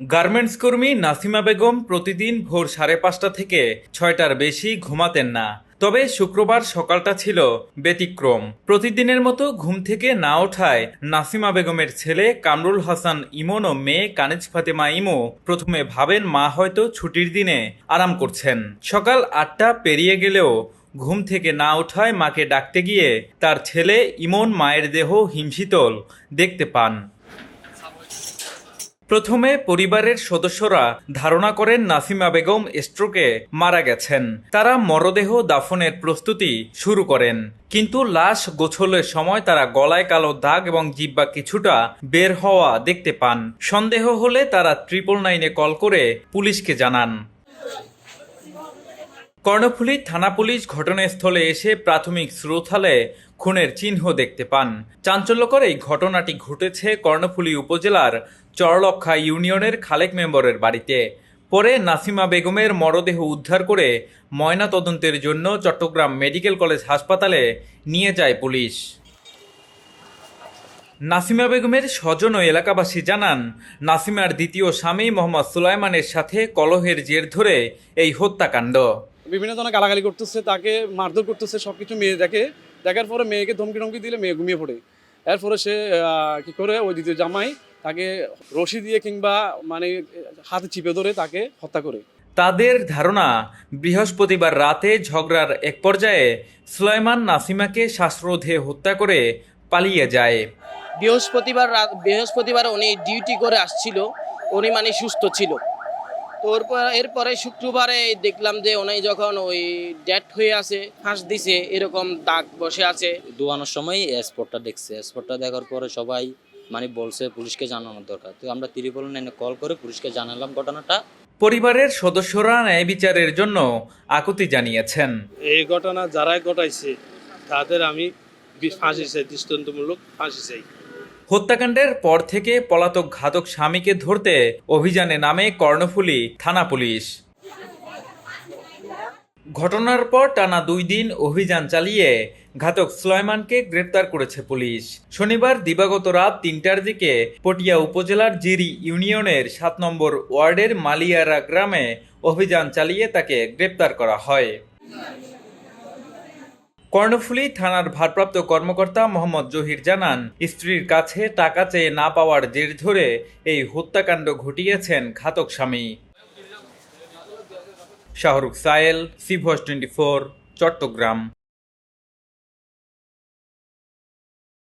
Garments কর্মী নাসিমা বেগম প্রতিদিন ভোর সাড়ে পাঁচটা থেকে ছয়টার বেশি ঘুমাতেন না। তবে শুক্রবার সকালটা ছিল ব্যতিক্রম। প্রতিদিনের মতো ঘুম থেকে না ওঠায় নাসিমা বেগমের ছেলে কামরুল হাসান ইমন ও মেয়ে কানিজ ফাতেমা ইমো প্রথমে ভাবেন মা হয়তো ছুটির দিনে আরাম করছেন। সকাল আটটা পেরিয়ে গেলেও ঘুম থেকে না ওঠায় মাকে ডাকতে গিয়ে তার ছেলে ইমন মায়ের দেহ হিমশীতল দেখতে পান। প্রথমে পরিবারের সদস্যরা ধারণা করেন নাসিমা বেগম স্ট্রোকে মারা গেছেন। তারা মরদেহ দাফনের প্রস্তুতি শুরু করেন। কিন্তু লাশ গোছলের সময় তারা গলায় কালো দাগ এবং জিব্বা কিছুটা বের হওয়া দেখতে পান। সন্দেহ হলে তারা ট্রিপল নাইনে কল করে পুলিশকে জানান। কর্ণফুলী থানা পুলিশ ঘটনাস্থলে এসে প্রাথমিক স্রোতালে খুনের চিহ্ন দেখতে পান। চাঞ্চল্যকর এই ঘটনাটি ঘটেছে কর্ণফুলী উপজেলার চরলক্ষা ইউনিয়নের খালেক মেম্বরের বাড়িতে। পরে নাসিমা বেগমের মরদেহ উদ্ধার করে ময়না তদন্তের জন্য চট্টগ্রাম মেডিকেল কলেজ হাসপাতালে নিয়ে যায় পুলিশ। নাসিমা বেগমের স্বজন ও এলাকাবাসী জানান, নাসিমার দ্বিতীয় স্বামী মোহাম্মদ সুলাইমানের সাথে কলহের জের ধরে এই হত্যাকাণ্ড। বিভিন্ন ধরনের গালাগালি করতেছে, তাকে মারধর করতেছে সব কিছু মেয়ে দেখে। দেখার পরে মেয়েকে ধমকি ধমকি দিলে মেয়ে ঘুমিয়ে পড়ে। এরপরে সে কি করে ওই দ্বিতীয় জামাই তাকে রশি দিয়ে কিংবা মানে হাতে চিপে ধরে তাকে হত্যা করে। তাদের ধারণা বৃহস্পতিবার রাতে ঝগড়ার এক পর্যায়ে সুলাইমান নাসিমাকে শ্বাসরোধে হত্যা করে পালিয়ে যায়। বৃহস্পতিবার বৃহস্পতিবার উনি ডিউটি করে আসছিল। উনি মানে সুস্থ ছিল। তো এরপরে শুক্রবারে দেখলাম যে উনি যখন ওই ডেট হয়ে আছে ফাঁস দিছে এরকম দাগ বসে আছে। দোয়ানোর সময় স্পটটা দেখছে। স্পটটা দেখার পরে সবাই মানে বলছে পুলিশকে জানানোর দরকার। তো আমরা ত্রিপল নাইনে কল করে পুলিশকে জানালাম ঘটনাটা। পরিবারের সদস্যরা ন্যায় বিচারের জন্য আকুতি জানিয়েছেন। এই ঘটনা যারাই ঘটাইছে তাদের আমি ফাঁসি চাই দৃষ্টান্তমূলক ফাঁসি চাই। হত্যাকাণ্ডের পর থেকে পলাতক ঘাতক স্বামীকে ধরতে অভিযানে নামে কর্ণফুলী থানা পুলিশ। ঘটনার পর টানা দুই দিন অভিযান চালিয়ে ঘাতক সুলাইমানকে গ্রেপ্তার করেছে পুলিশ। শনিবার দিবাগত রাত তিনটার দিকে পটিয়া উপজেলার জিরি ইউনিয়নের সাত নম্বর ওয়ার্ডের মালিয়ারা গ্রামে অভিযান চালিয়ে তাকে গ্রেপ্তার করা হয়। কর্ণফুলী থানার ভারপ্রাপ্ত কর্মকর্তা মোহাম্মদ জহির জানান, স্ত্রীর কাছে টাকা চেয়ে না পাওয়ার জের ধরে এই হত্যাকাণ্ড ঘটিয়েছেন ঘাতক স্বামী। শাহরুখ সায়েল সিভস টোয়েন্টি চট্টগ্রাম।